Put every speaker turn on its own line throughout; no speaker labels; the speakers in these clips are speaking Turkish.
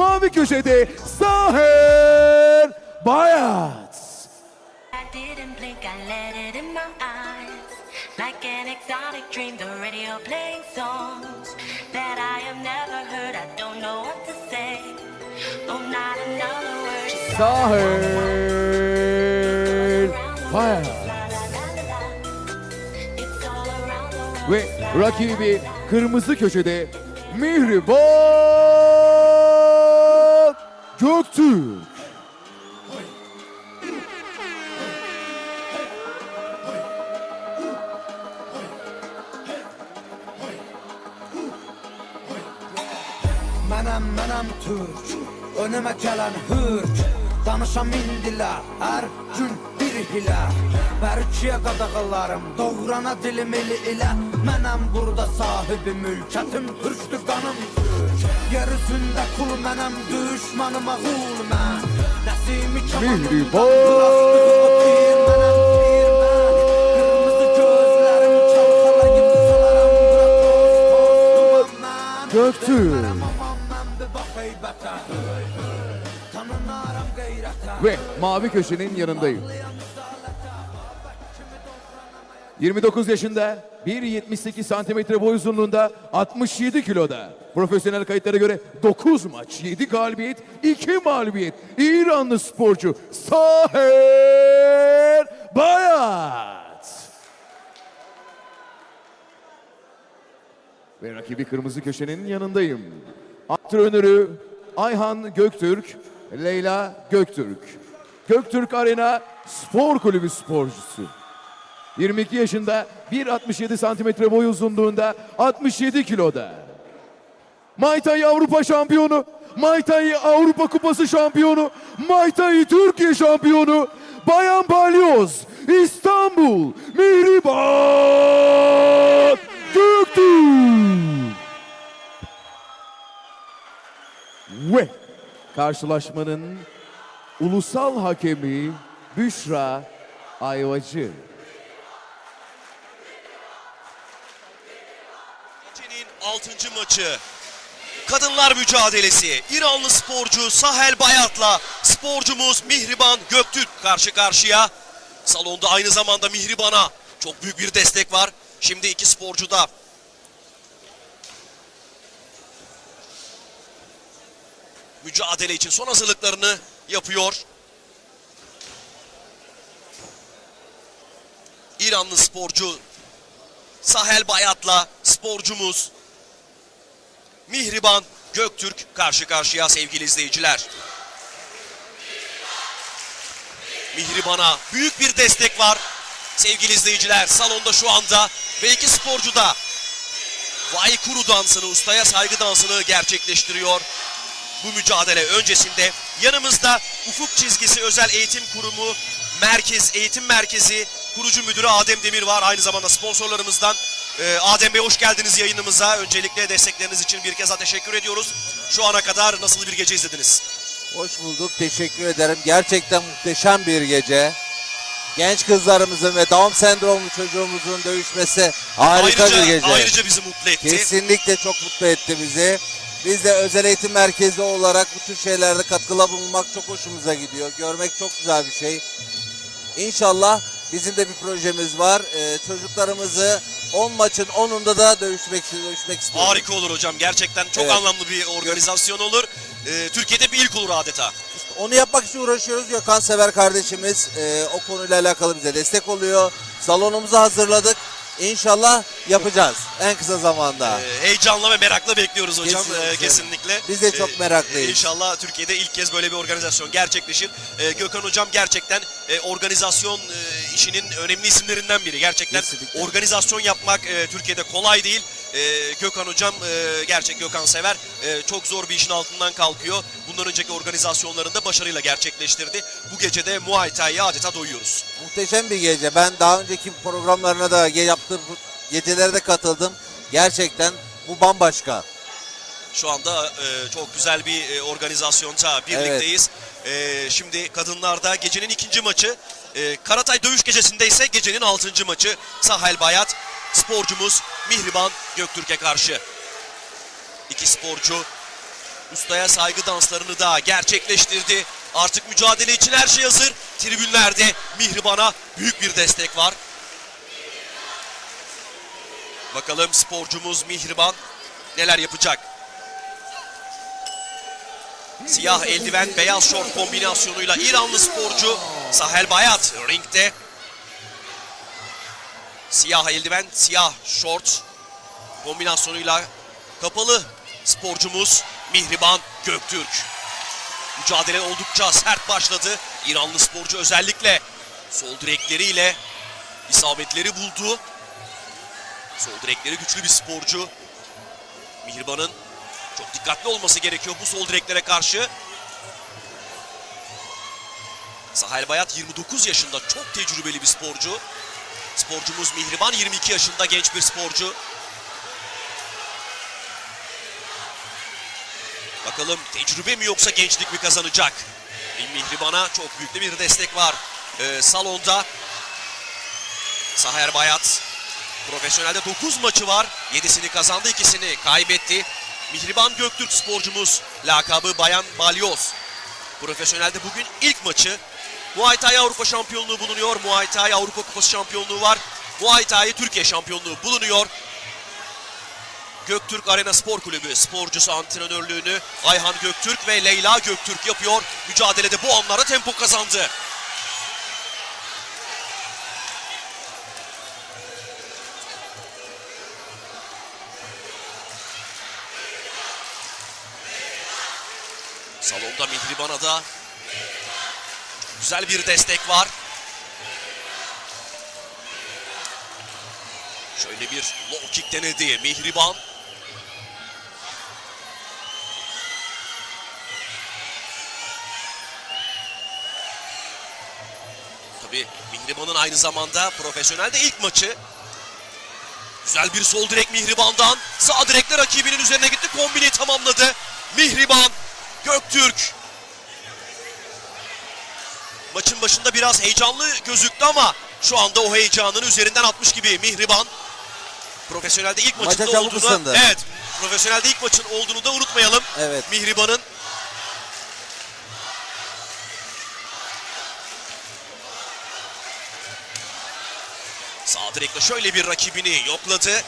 Mavi köşede Saher Bayat.
Like an exotic dream, the radio playing songs that I have never heard. I don't know what to say. Oh, not another word. The world.
Ve rakibi kırmızı köşede Mihriban Göktürk.
Mənəm, mənəm türk Önümə gələn hürk. Danışam min dilə Hər gün bir hilə Bərkiyə qadağalarım Doğrana dilim eli ilə Mənəm burada sahibi mülkətim Türkdür qanım Yer üzündə kul mənəm Düşmanıma qul mən Nəsimi heybətə Tanınaram qeyrətə
Ve mavi köşenin yanındayım. 29 yaşında, 1.78 santimetre boy uzunluğunda, 67 kiloda. Profesyonel kayıtlara göre 9 maç, 7 galibiyet, 2 mağlubiyet. İranlı sporcu Saher Bayat. Ve rakibi kırmızı köşenin yanındayım. Antrenörü Ayhan Göktürk, Leyla Göktürk. Göktürk Arena Spor Kulübü sporcusu. 22 yaşında 1.67 santimetre boy uzunluğunda 67 kiloda. Muay Thai Avrupa şampiyonu, Muay Thai Avrupa Kupası şampiyonu, Muay Thai Türkiye şampiyonu, Bayan Balyoz, İstanbul, Mihriban Göktürk. Ve karşılaşmanın ulusal hakemi Büşra Ayvacı.
Gecenin 6. maçı. Kadınlar mücadelesi. İranlı sporcu Sahel Bayat'la sporcumuz Mihriban Göktürk karşı karşıya. Salonda aynı zamanda Mihriban'a çok büyük bir destek var. Şimdi iki sporcu da mücadele için son hazırlıklarını yapıyor. İranlı sporcu Sahel Bayat'la sporcumuz Mihriban Göktürk karşı karşıya sevgili izleyiciler. Mihriban'a büyük bir destek var sevgili izleyiciler salonda şu anda ve iki sporcu da Vaykuru dansını, ustaya saygı dansını gerçekleştiriyor. Bu mücadele öncesinde yanımızda Ufuk Çizgisi Özel Eğitim Kurumu Merkez Eğitim Merkezi kurucu müdürü Adem Demir var. Aynı zamanda sponsorlarımızdan Ee, Adem Bey hoş geldiniz yayınımıza. Öncelikle destekleriniz için bir kez daha teşekkür ediyoruz. Şu ana kadar nasıl bir gece izlediniz?
Hoş bulduk. Teşekkür ederim. Gerçekten muhteşem bir gece. Genç kızlarımızın ve Down sendromlu çocuğumuzun dövüşmesi harika
ayrıca,
bir gece.
ayrıca bizi mutlu etti.
Kesinlikle çok mutlu etti bizi. Biz de özel eğitim merkezi olarak bu tür şeylerde katkıda bulunmak çok hoşumuza gidiyor. Görmek çok güzel bir şey. İnşallah bizim de bir projemiz var. Ee, çocuklarımızı 10 maçın 10'unda da dövüşmek, dövüşmek istiyoruz.
Harika olur hocam. Gerçekten çok
Evet.
anlamlı bir organizasyon olur. Ee, Türkiye'de bir ilk olur adeta.
Onu yapmak için uğraşıyoruz. Gökhan Sever kardeşimiz e, o konuyla alakalı bize destek oluyor. Salonumuzu hazırladık. İnşallah yapacağız en kısa zamanda.
Ee, heyecanla ve merakla bekliyoruz hocam
Kesinlikle.
Ee, kesinlikle.
Biz de çok
Ee,
meraklıyız.
İnşallah Türkiye'de ilk kez böyle bir organizasyon gerçekleşir. Ee, Gökhan hocam gerçekten e, organizasyon e, işinin önemli isimlerinden biri. Gerçekten
Kesinlikle.
organizasyon yapmak e, Türkiye'de kolay değil. E, Gökhan hocam e, gerçek Gökhan Sever e, çok zor bir işin altından kalkıyor. Bundan önceki organizasyonlarında başarıyla gerçekleştirdi. Bu gece de Muay Thai'ye adeta doyuyoruz.
Muhteşem bir gece. Ben daha önceki programlarına da yaptığım gecelere de katıldım. Gerçekten bu bambaşka.
Şu anda e, çok güzel bir e, organizasyonda birlikteyiz. E, şimdi kadınlarda gecenin ikinci maçı. E, Karatay dövüş gecesinde ise gecenin altıncı maçı. Sahel Bayat sporcumuz Mihriban Göktürk'e karşı. İki sporcu ustaya saygı danslarını da gerçekleştirdi. Artık mücadele için her şey hazır. Tribünlerde Mihriban'a büyük bir destek var. Bakalım sporcumuz Mihriban neler yapacak? Siyah eldiven, beyaz şort kombinasyonuyla İranlı sporcu Sahel Bayat ringde. Siyah eldiven, siyah şort kombinasyonuyla kapalı sporcumuz Mihriban Göktürk. Mücadele oldukça sert başladı. İranlı sporcu özellikle sol direkleriyle isabetleri buldu. Sol direkleri güçlü bir sporcu. Mihriban'ın çok dikkatli olması gerekiyor bu sol direklere karşı. Sahel Bayat 29 yaşında çok tecrübeli bir sporcu. Sporcumuz Mihriban 22 yaşında genç bir sporcu. Bakalım tecrübe mi yoksa gençlik mi kazanacak? Mihriban'a çok büyük bir destek var. Ee, salonda Saher Bayat profesyonelde 9 maçı var. 7'sini kazandı, ikisini kaybetti. Mihriban Göktürk sporcumuz lakabı Bayan Balyoz. Profesyonelde bugün ilk maçı. Muay Thai Avrupa şampiyonluğu bulunuyor. Muay Thai Avrupa Kupası şampiyonluğu var. Muay Thai Türkiye şampiyonluğu bulunuyor. Göktürk Arena Spor Kulübü sporcusu antrenörlüğünü Ayhan Göktürk ve Leyla Göktürk yapıyor. Mücadelede bu anlarda tempo kazandı. Salonda Mihriban'a da güzel bir destek var. Şöyle bir low kick denedi Mihriban. Tabii Mihriban'ın aynı zamanda profesyonelde ilk maçı. Güzel bir sol direk Mihriban'dan. Sağ direkle rakibinin üzerine gitti. Kombini tamamladı. Mihriban, Göktürk. Maçın başında biraz heyecanlı gözüktü ama şu anda o heyecanını üzerinden atmış gibi Mihriban. Profesyonelde ilk
Maça
maçında
çabuk
olduğunu,
ısındı.
evet, profesyonelde ilk maçın olduğunu da unutmayalım.
Evet.
Mihriban'ın Sağ direkle şöyle bir rakibini yokladı.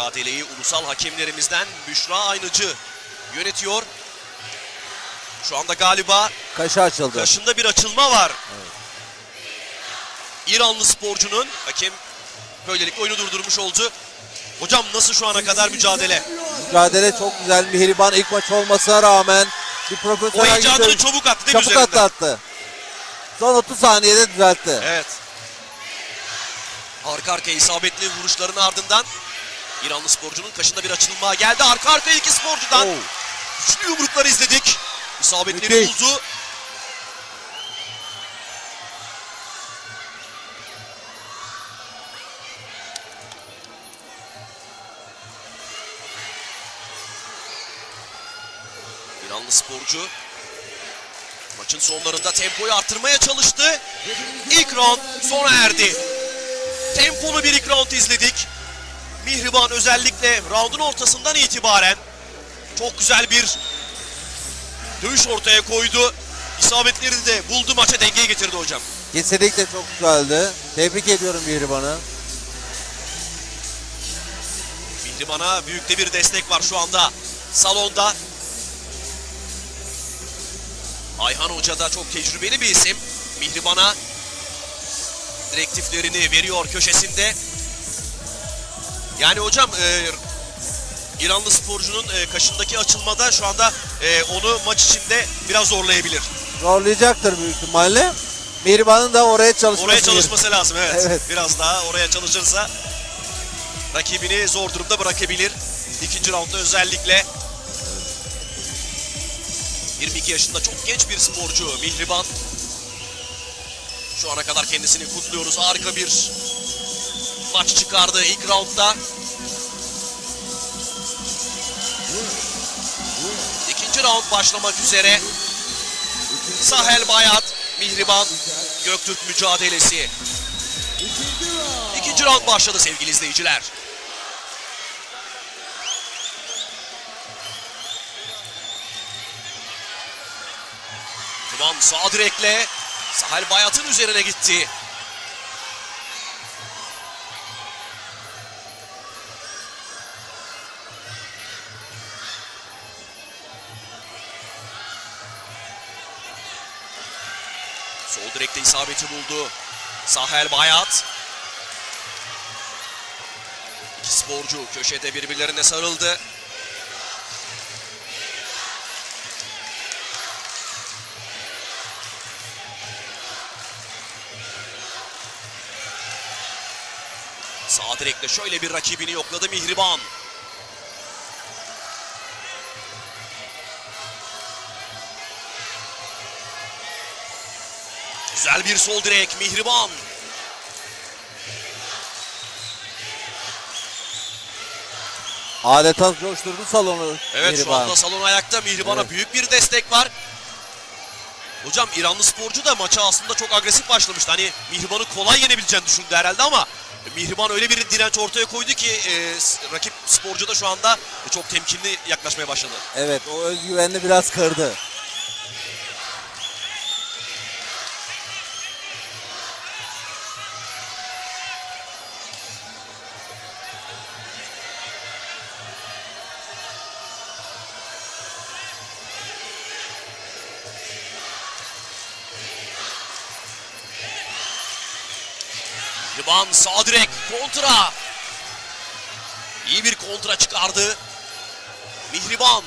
Mücadeleyi ulusal hakemlerimizden Büşra Aynıcı yönetiyor. Şu anda galiba
Kaşı açıldı.
Kaşında bir açılma var. İranlı sporcunun hakem böylelikle oyunu durdurmuş oldu. Hocam nasıl şu ana kadar mücadele?
Mücadele çok güzel. Mihriban ilk maç olmasına rağmen bir
O
profesyonel
heyecanını
güçle-
çabuk attı değil mi
çabuk
üzerinden?
atlattı. Son 30 saniyede düzeltti.
Evet. Arka arkaya isabetli vuruşların ardından İranlı sporcunun kaşında bir açılma geldi. Arka arkaya iki sporcudan
Oo.
güçlü yumruklar izledik. İsabetleri
Müthiş.
buldu. İranlı sporcu maçın sonlarında tempoyu artırmaya çalıştı. İlk round sona erdi. Tempolu bir ilk round izledik. Mihriban özellikle roundun ortasından itibaren çok güzel bir dövüş ortaya koydu. İsabetleri de buldu maça dengeye getirdi hocam.
Kesinlikle çok güzeldi. Tebrik ediyorum Mihriban'ı.
Mihriban'a büyük de bir destek var şu anda salonda. Ayhan Hoca da çok tecrübeli bir isim. Mihriban'a direktiflerini veriyor köşesinde. Yani hocam e, İranlı sporcunun e, kaşındaki açılmada şu anda e, onu maç içinde biraz zorlayabilir.
Zorlayacaktır büyük ihtimalle. Mihriban'ın da oraya çalışması
Oraya
gerekiyor.
çalışması lazım evet.
Evet.
Biraz daha oraya çalışırsa rakibini zor durumda bırakabilir. İkinci roundda özellikle 22 yaşında çok genç bir sporcu Mihriban. Şu ana kadar kendisini kutluyoruz. Harika bir maç çıkardı ilk roundda. İkinci round başlamak üzere. Sahel Bayat Mihriban Göktürk mücadelesi. İkinci round başladı sevgili izleyiciler. Mihriban sağ direkle Sahel Bayat'ın üzerine gitti. İsabeti buldu. Sahel Bayat. İki sporcu köşede birbirlerine sarıldı. Sağ direkte şöyle bir rakibini yokladı Mihriban. Güzel bir sol direk Mihriban.
Adeta coşturdu salonu.
Evet şu
Mihriban.
anda salon ayakta. Mihriban'a
Evet.
büyük bir destek var. Hocam İranlı sporcu da maça aslında çok agresif başlamıştı. Hani Mihriban'ı kolay yenebileceğini düşündü herhalde ama Mihriban öyle bir direnç ortaya koydu ki e, rakip sporcu da şu anda çok temkinli yaklaşmaya başladı.
Evet o özgüvenini biraz kırdı.
Sağ direk kontra. İyi bir kontra çıkardı. Mihriban.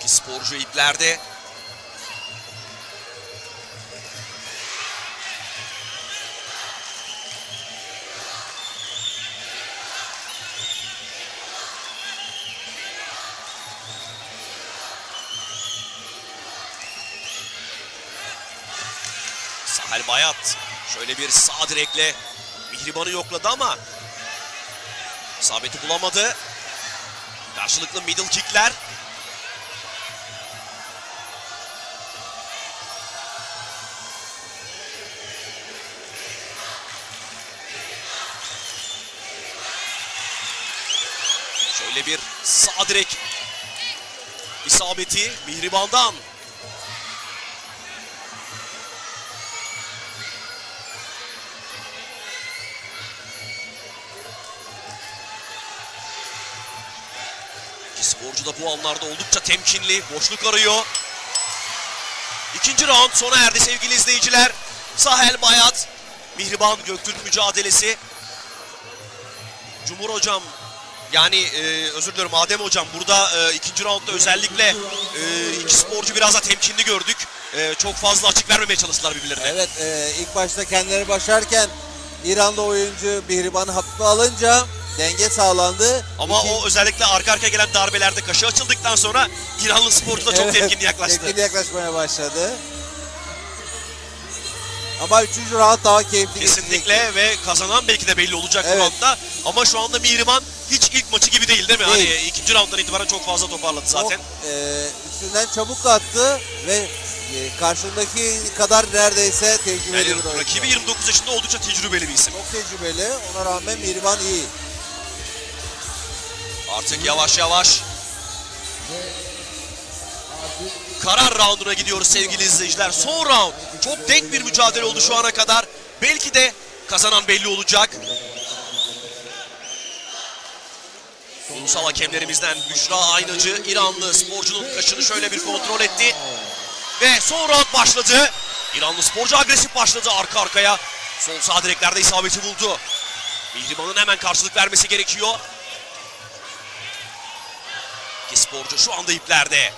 İki sporcu iplerde. Sahel Bayat şöyle bir sağ direkle Mihriban'ı yokladı ama isabeti bulamadı. Karşılıklı middle kickler. Şöyle bir sağ direk isabeti Mihriban'dan. Sporcu da bu anlarda oldukça temkinli. Boşluk arıyor. İkinci round sona erdi sevgili izleyiciler. Sahel Bayat, Mihriban Göktürk mücadelesi. Cumhur Hocam yani e, özür diliyorum Adem Hocam burada e, ikinci roundda özellikle e, iki sporcu biraz da temkinli gördük. E, çok fazla açık vermemeye çalıştılar birbirlerine.
Evet e, ilk başta kendileri başlarken İranlı oyuncu Mihriban'ı hafife alınca denge sağlandı.
Ama
İki-
o özellikle arka arka gelen darbelerde kaşı açıldıktan sonra İranlı sporcu da çok
Evet,
temkinli yaklaştı.
Temkinli yaklaşmaya başladı. Ama üçüncü round daha keyifli.
Kesinlikle ve kazanan belki de belli olacak
Evet.
roundda. Ama şu anda Mihriman hiç ilk maçı gibi değil değil mi?
Değil.
Hani ikinci rounddan itibaren çok fazla toparladı zaten.
Çok, e, üstünden çabuk attı ve e, karşındaki kadar neredeyse tecrübeli
Yani
bir oyuncu.
rakibi 29 yaşında oldukça tecrübeli bir isim.
Çok tecrübeli. Ona rağmen Mihriban iyi.
Artık yavaş yavaş karar rounduna gidiyoruz sevgili izleyiciler. Son round. Çok denk bir mücadele oldu şu ana kadar. Belki de kazanan belli olacak. Ulusal hakemlerimizden Büşra Aynacı İranlı sporcunun kaşını şöyle bir kontrol etti. Ve son round başladı. İranlı sporcu agresif başladı arka arkaya. Sol sağ direklerde isabeti buldu. Mihriban'ın hemen karşılık vermesi gerekiyor. İki sporcu şu anda iplerde.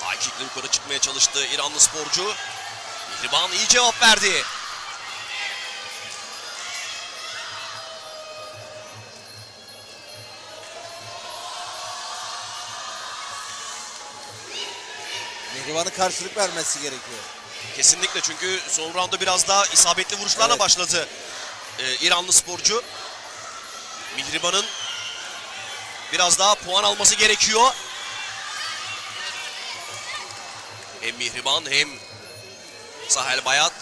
High kick'le yukarı çıkmaya çalıştı İranlı sporcu. Mihriban iyi cevap verdi.
Mihriban'ın karşılık vermesi gerekiyor.
Kesinlikle çünkü son rounda biraz daha isabetli vuruşlarla
Evet.
başladı e, İranlı sporcu. Mihriban'ın biraz daha puan alması gerekiyor. Hem Mihriban hem Sahel Bayat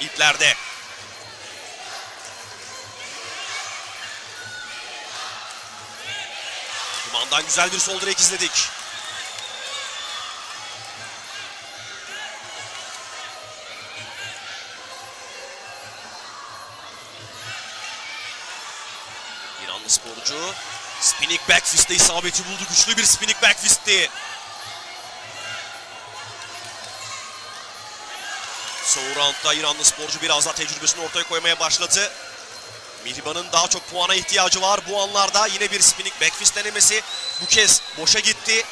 iplerde. Mihriban'dan güzel bir sol direk izledik. İranlı sporcu spinning back fist'te isabeti buldu. Güçlü bir spinning back Son roundda İranlı sporcu biraz daha tecrübesini ortaya koymaya başladı. Mihriban'ın daha çok puana ihtiyacı var. Bu anlarda yine bir spinning back fist denemesi. Bu kez boşa gitti.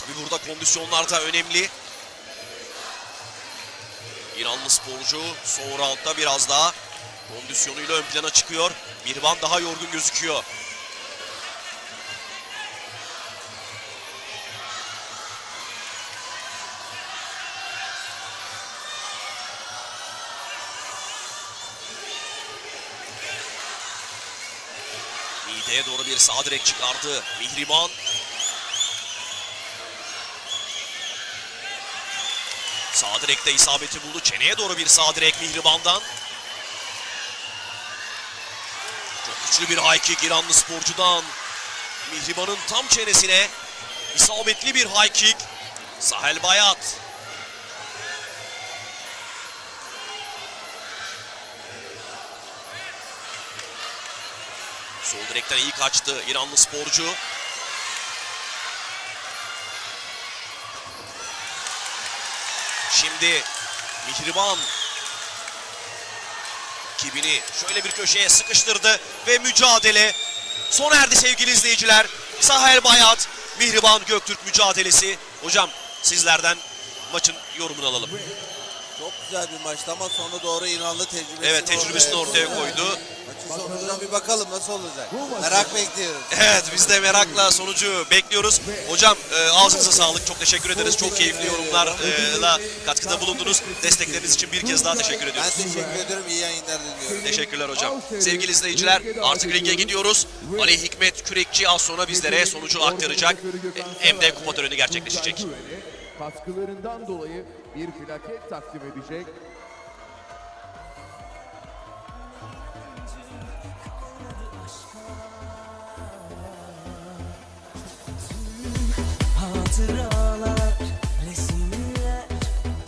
Tabi burada kondisyonlar da önemli. İranlı sporcu son roundda biraz daha kondisyonuyla ön plana çıkıyor. Mirvan daha yorgun gözüküyor. Mideye doğru bir sağ direk çıkardı. Mihriban. Sağ direkte isabeti buldu. Çeneye doğru bir sağ direk Mihriban'dan. Çok güçlü bir high kick İranlı sporcudan. Mihriban'ın tam çenesine isabetli bir high kick. Sahel Bayat. Sol direkten iyi kaçtı İranlı sporcu. Şimdi Mihriban rakibini şöyle bir köşeye sıkıştırdı ve mücadele sona erdi sevgili izleyiciler. Sahel Bayat, Mihriban Göktürk mücadelesi. Hocam sizlerden maçın yorumunu alalım.
Çok güzel bir maçtı ama sonuna doğru İranlı tecrübesini
Evet tecrübesini ortaya koydu.
Sonunda bir bakalım nasıl olacak. Merak bekliyoruz.
Evet biz de merakla sonucu bekliyoruz. Hocam e, ağzınıza sağlık. Çok teşekkür ederiz. Çok keyifli yorumlarla katkıda bulundunuz. Destekleriniz için bir kez daha teşekkür
Ben
ediyoruz.
teşekkür ederim. İyi yayınlar diliyorum.
Teşekkürler hocam. Sevgili izleyiciler artık ringe gidiyoruz. Ali Hikmet Kürekçi az sonra bizlere sonucu aktaracak. Hem de kupa töreni gerçekleşecek.
Katkılarından dolayı bir plaket takdim edecek.
Hatıralar, resimler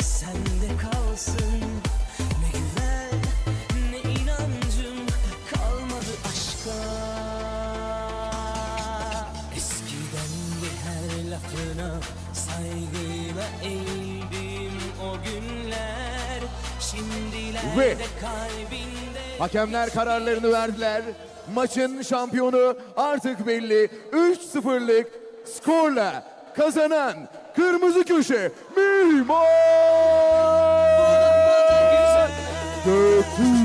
sende kalsın Ne güven, ne inancım kalmadı aşka Eskiden bir her lafına saygıyla eğildim o günler Şimdilerde
Ve-
kalbinde
Hakemler kararlarını verdiler. Maçın şampiyonu artık belli. 3-0'lık skorla kazanan kırmızı köşe Mihrimah Göktürk.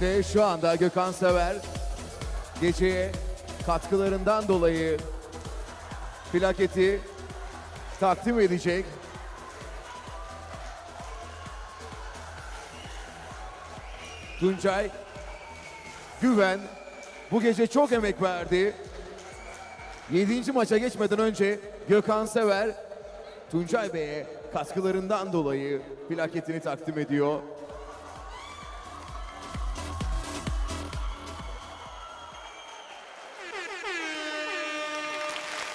İşte şu anda Gökhan Sever geceye katkılarından dolayı plaketi takdim edecek. Tuncay Güven bu gece çok emek verdi. 7. maça geçmeden önce Gökhan Sever Tuncay Bey'e katkılarından dolayı plaketini takdim ediyor.